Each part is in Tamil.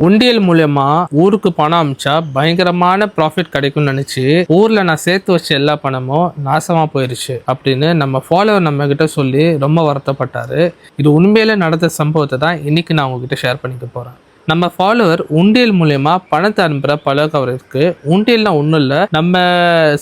உண்டியல் மூலயமா ஊருக்கு பணம் அமிச்சா பயங்கரமான ப்ராஃபிட் கிடைக்கும்னு நினச்சி ஊரில் நான் சேர்த்து வச்ச எல்லா பணமும் நாசமாக போயிருச்சு அப்படின்னு நம்ம ஃபாலோவர் நம்ம கிட்ட சொல்லி ரொம்ப வருத்தப்பட்டார். இது உண்மையில நடந்த சம்பவத்தை தான் இன்னைக்கு நான் உங்ககிட்ட ஷேர் பண்ணிக்க போகிறேன் நம்ம ஃபாலோவர் உண்டியல் மூலயமா பணத்தை அனுப்புகிற பழக்கம் இருக்குது உண்டியல்லாம் உண்டியல்னா ஒன்றும் இல்லை. நம்ம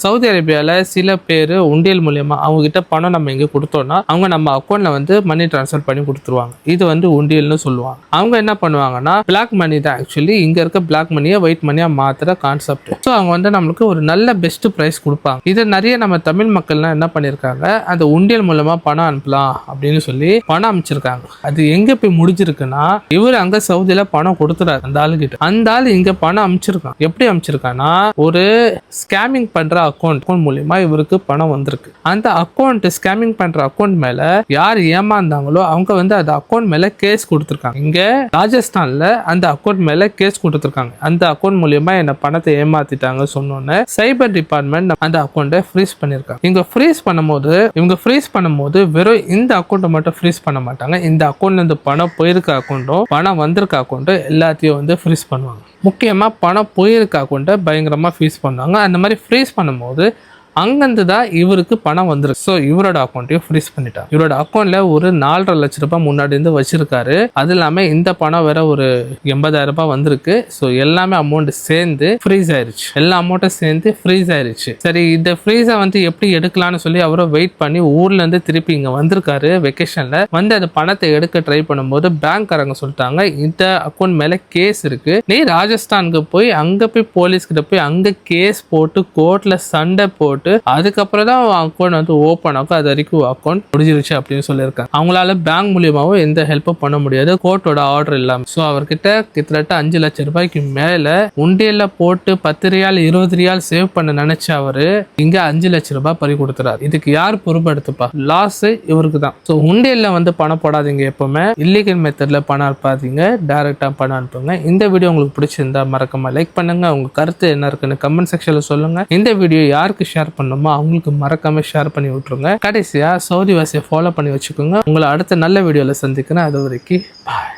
சவுதி அரேபியாவில் சில பேர் உண்டியல் மூலயமா அவங்க கிட்ட பணம் நம்ம இங்கே கொடுத்தோம்னா அவங்க நம்ம அக்கௌண்ட்டில் வந்து மணி ட்ரான்ஸ்ஃபர் பண்ணி கொடுத்துருவாங்க. இது வந்து உண்டியல்னு சொல்லுவாங்க. அவங்க என்ன பண்ணுவாங்கன்னா பிளாக் மணி தான் ஆக்சுவலி இங்கே இருக்க பிளாக் மணியை ஒயிட் மணியாக மாத்துற கான்செப்ட் ஸோ அவங்க வந்து நம்மளுக்கு ஒரு நல்ல பெஸ்ட் ப்ரைஸ் கொடுப்பாங்க. இதை நிறைய நம்ம தமிழ் மக்கள்லாம் என்ன பண்ணியிருக்காங்க அந்த உண்டியல் மூலமாக பணம் அனுப்பலாம் அப்படின்னு சொல்லி பணம் அமைச்சிருக்காங்க அது எங்கே போய் முடிஞ்சிருக்குன்னா இவர் அங்கே சவுதியில் பணம் கொடுத்துறாரு அந்த ஆளு கிட்ட அந்த ஆள் இங்க பணம் அமைச்சிருக்கான். எப்படி அமைச்சிருக்கான்னா ஒரு ஸ்கேமிங் பண்ற அக்கௌண்ட் அக்கௌண்ட் மூலியமா இவருக்கு பணம் வந்திருக்கு. அந்த அக்கௌண்ட் ஸ்கேமிங் பண்ற அக்கௌண்ட் மேல யார் ஏமாந்தாங்களோ அவங்க வந்து அந்த அக்கௌண்ட் மேல கேஸ் கொடுத்துருக்காங்க. இங்க ராஜஸ்தான்ல அந்த அக்கௌண்ட் மேல கேஸ் கொடுத்துருக்காங்க. அந்த அக்கௌண்ட் மூலியமா என்ன பணத்தை ஏமாத்திட்டாங்க சொன்னோன்னே சைபர் டிபார்ட்மெண்ட் அந்த அக்கௌண்ட்டை ஃப்ரீஸ் பண்ணிருக்காங்க. இங்க ஃப்ரீஸ் பண்ணும்போது இவங்க ஃப்ரீஸ் பண்ணும்போது வெறும் இந்த அக்கௌண்ட்டை மட்டும் ஃப்ரீஸ் பண்ண மாட்டாங்க. இந்த அக்கௌண்ட்ல இருந்து பணம் போயிருக்க அக்கௌண்ட்டும் பணம் வந்திருக்க அக்கௌண்ட்டும் எல்லாத்தையும் வந்து ஃப்ரீஸ் பண்ணுவாங்க. முக்கியமாக பணம் போயிருக்கா கொண்டு பயங்கரமாக ஃப்ரீஸ் பண்ணுவாங்க. அந்த மாதிரி ஃப்ரீஸ் பண்ணும்போது அங்கேருந்து தான் இவருக்கு பணம் வந்துருக்கு. ஸோ இவரோட அக்கௌண்ட்டையும் ஃப்ரீஸ் பண்ணிட்டாங்க இவரோட அக்கௌண்ட்ல ஒரு நாலரை லட்ச ரூபாய் முன்னாடி இருந்து வச்சிருக்காரு. அது இல்லாமல் இந்த பணம் வேற ஒரு எண்பதாயிரம் ரூபாய் வந்திருக்கு. ஸோ எல்லாமே அமௌண்ட் சேர்ந்து ஃப்ரீஸ் ஆயிருச்சு. எல்லா அமௌண்ட்டும் சேர்ந்து ஃப்ரீஸ் ஆயிருச்சு. சரி இந்த ஃப்ரீஸை வந்து எப்படி எடுக்கலாம்னு சொல்லி அவரை வெயிட் பண்ணி ஊர்ல இருந்து திருப்பி இங்க வந்திருக்காரு வெக்கேஷன்ல வந்து அந்த பணத்தை எடுக்க ட்ரை பண்ணும்போது பேங்க்காரங்க சொல்லிட்டாங்க இந்த அக்கௌண்ட் மேல கேஸ் இருக்கு. நீ ராஜஸ்தானுக்கு போய் அங்க போய் போலீஸ் கிட்ட போய் அங்க கேஸ் போட்டு கோர்ட்ல சண்டை போட்டு அதுக்கப்புறம் தான் அக்கௌண்ட் வந்து ஓப்பன் ஆகும் அது வரைக்கும் அக்கௌண்ட் முடிஞ்சிருச்சு அப்படின்னு சொல்லியிருக்காங்க. அவங்களால பேங்க் மூலியமாவும் எந்த ஹெல்ப்பும் பண்ண முடியாது. கோர்ட்டோட ஆர்டர் இல்லாமல் ஸோ அவர்கிட்ட கிட்டத்தட்ட அஞ்சு லட்சம் ரூபாய்க்கு மேலே உண்டியல்ல போட்டு பத்து ரியால் இருபது ரியால் சேவ் பண்ண நினைச்ச அவரு இங்க அஞ்சு லட்சம் ரூபாய் பறி கொடுத்துறாரு. இதுக்கு யார் பொறுப்படுத்துப்பா? லாஸ் இவருக்கு தான். ஸோ உண்டியல்ல வந்து பணம் போடாதீங்க எப்பவுமே. இல்லீகல் மெத்தட்ல பணம் அனுப்பாதீங்க. டைரக்டா பணம் அனுப்புங்க. இந்த வீடியோ உங்களுக்கு பிடிச்சிருந்தா மறக்காம லைக் பண்ணுங்க. உங்க கருத்து என்ன இருக்குன்னு கமெண்ட் செக்ஷன்ல சொல்லுங்க. இந்த வீடியோ யாருக்கு ஷேர் பண்ணணுமோ அவங்களுக்கு மறக்காம ஷேர் பண்ணி விட்டுருங்க. கடைசியா சௌரி வாசியை ஃபாலோ பண்ணி வச்சுக்கோங்க. உங்களை அடுத்த நல்ல வீடியோவில் சந்திக்கிறேன். அது வரைக்கும் பாய்